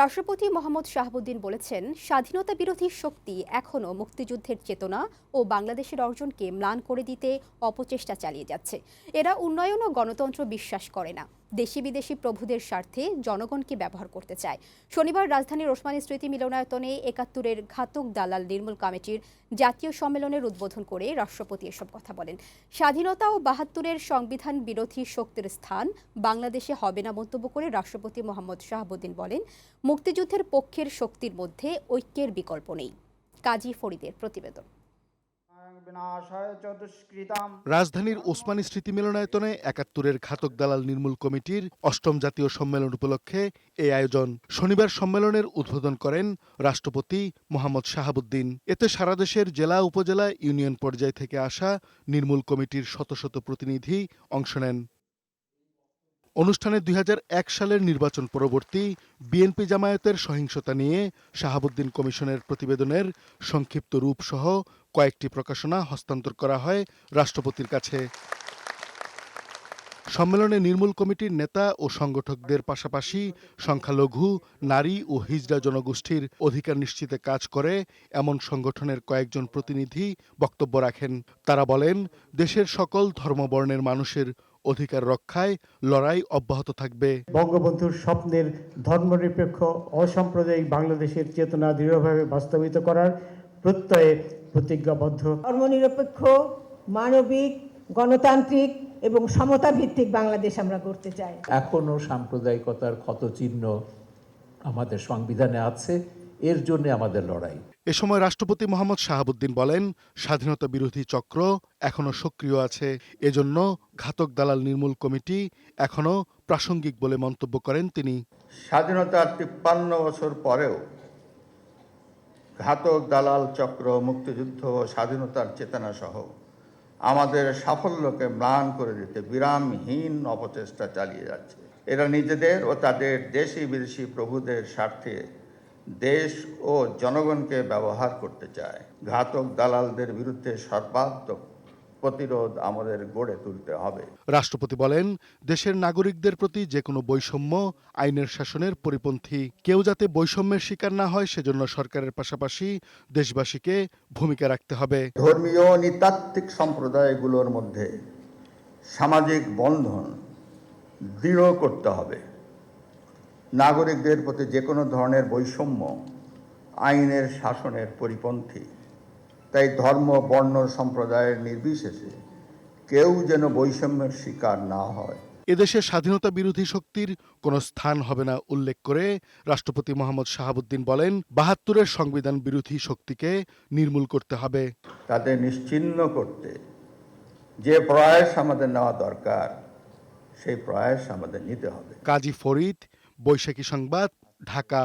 রাষ্ট্রপতি মোহাম্মদ শাহাবুদ্দিন বলেছেন, স্বাধীনতা বিরোধী শক্তি এখনও মুক্তিযুদ্ধের চেতনা ও বাংলাদেশের অর্জনকে ম্লান করে দিতে অপচেষ্টা চালিয়ে যাচ্ছে। এরা উন্নয়ন ও গণতন্ত্র বিশ্বাস করে না। দেশি বিদেশি প্রভুদের স্বার্থে জনগণকে ব্যবহার করতে চায়? শনিবার রাজধানীর ওসমানী স্মৃতি মিলনায়তনে একাত্তরের ঘাতক দালাল নির্মূল কমিটির জাতীয় সম্মেলনের উদ্বোধন করে রাষ্ট্রপতি এসব কথা বলেন। স্বাধীনতা ও বাহাত্তরের সংবিধান বিরোধী শক্তির স্থান বাংলাদেশে হবে না মন্তব্য করে রাষ্ট্রপতি মোহাম্মদ শাহাবুদ্দিন বলেন, মুক্তিযুদ্ধের পক্ষের শক্তির মধ্যে ঐক্যের বিকল্প নেই। কাজী ফরিদের প্রতিবেদন। রাজধানীর ওসমানী স্মৃতি মিলনায়তনে একাত্তরের ঘাতক দালাল নির্মূল কমিটির অষ্টম জাতীয় সম্মেলন উপলক্ষে এই আয়োজন। শনিবার সম্মেলনের উদ্বোধন করেন রাষ্ট্রপতি মোহাম্মদ শাহাবুদ্দিন। এতে সারা দেশের জেলা, উপজেলা, ইউনিয়ন পর্যায় থেকে আসা নির্মূল কমিটির শত শত প্রতিনিধি অংশ নেন। অনুষ্ঠানে দুই হাজার এক সালের নির্বাচন পরবর্তী বিএনপি জামায়াতের সহিংসতা নিয়ে শাহাবুদ্দিন কমিশনের প্রতিবেদনের সংক্ষিপ্ত রূপসহ কয়েকটি প্রকাশনা হস্তান্তর করা হয় রাষ্ট্রপতির কাছে। সম্মেলনে নির্মূল কমিটির নেতা ও সংগঠকদের পাশাপাশি সংখ্যালঘু, নারী ও হিজড়া জনগোষ্ঠীর অধিকার নিশ্চিতে কাজ করে এমন সংগঠনের কয়েকজন প্রতিনিধি বক্তব্য রাখেন। তারা বলেন, দেশের সকল ধর্মবর্ণের মানুষের অধিকার রক্ষায় লড়াই অব্যাহত থাকবে। বঙ্গবন্ধুর স্বপ্নের ধর্মনিরপেক্ষ অসাম্প্রদায়িক বাংলাদেশের চেতনা দৃঢ়ভাবে বাস্তবিত করার প্রত্যয়ে প্রতিজ্ঞাবদ্ধ। ধর্মনিরপেক্ষ মানবিক গণতান্ত্রিক এবং সমতা ভিত্তিক বাংলাদেশ আমরা করতে চাই। এখনও সাম্প্রদায়িকতার ক্ষতচিহ্ন আমাদের সংবিধানে আছে এর জন্য আমাদের লড়াই। এ সময় রাষ্ট্রপতি মোহাম্মদ শাহাবুদ্দিন বলেন, স্বাধীনতা বিরোধী চক্র এখনও সক্রিয় আছে। এজন্য ঘাতক দালাল নির্মূল কমিটি এখনও প্রাসঙ্গিক বলে মন্তব্য করেন তিনি। স্বাধীনতার তিপ্পান্ন বছর পরেও ঘাতক দালাল চক্র, মুক্তিযুদ্ধ ও স্বাধীনতার চেতনা সহ আমাদের সাফল্যকে ম্লান করে দিতে বিরামহীন অপচেষ্টা চালিয়ে যাচ্ছে। এরা নিজেদের ও তাদের দেশি বিদেশি প্রভুদের স্বার্থে দেশ ও জনগণকে ব্যবহার করতে চায়। ঘাতক দালালদের বিরুদ্ধে সর্বাত্মক প্রতিরোধ আমাদের গড়ে তুলতে হবে। রাষ্ট্রপতি বলেন দেশের নাগরিকদের প্রতি যে কোনো বৈষম্য আইনের শাসনের পরিপন্থী কেউ যাতে বৈষম্যের শিকার না হয় সেজন্য সরকারের পাশাপাশি দেশবাসীকে ভূমিকা রাখতে হবে। ধর্মীয় নৃতাত্ত্বিক সম্প্রদায়গুলোর মধ্যে সামাজিক বন্ধন দৃঢ় করতে হবে। নাগরিকদের প্রতি যে কোনো ধরনের বৈষম্য আইনের শাসনের পরিপন্থী। তাই ধর্ম বর্ণ সম্প্রদায়ের নির্বিশেষে কেউ যেন বৈষম্যের শিকার না হয়। এদেশে স্বাধীনতা বিরোধী শক্তির কোনো স্থান হবে না উল্লেখ করে রাষ্ট্রপতি মোহাম্মদ শাহাবুদ্দিন বলেন বাহাত্তরের সংবিধান বিরোধী শক্তিকে নির্মূল করতে হবে। তাদের নিশ্চিহ্ন করতে যে প্রয়াস আমাদের নেওয়া দরকার সেই প্রয়াস আমাদের নিতে হবে। কাজী ফরিদ বৈশাখী সংবাদ ঢাকা।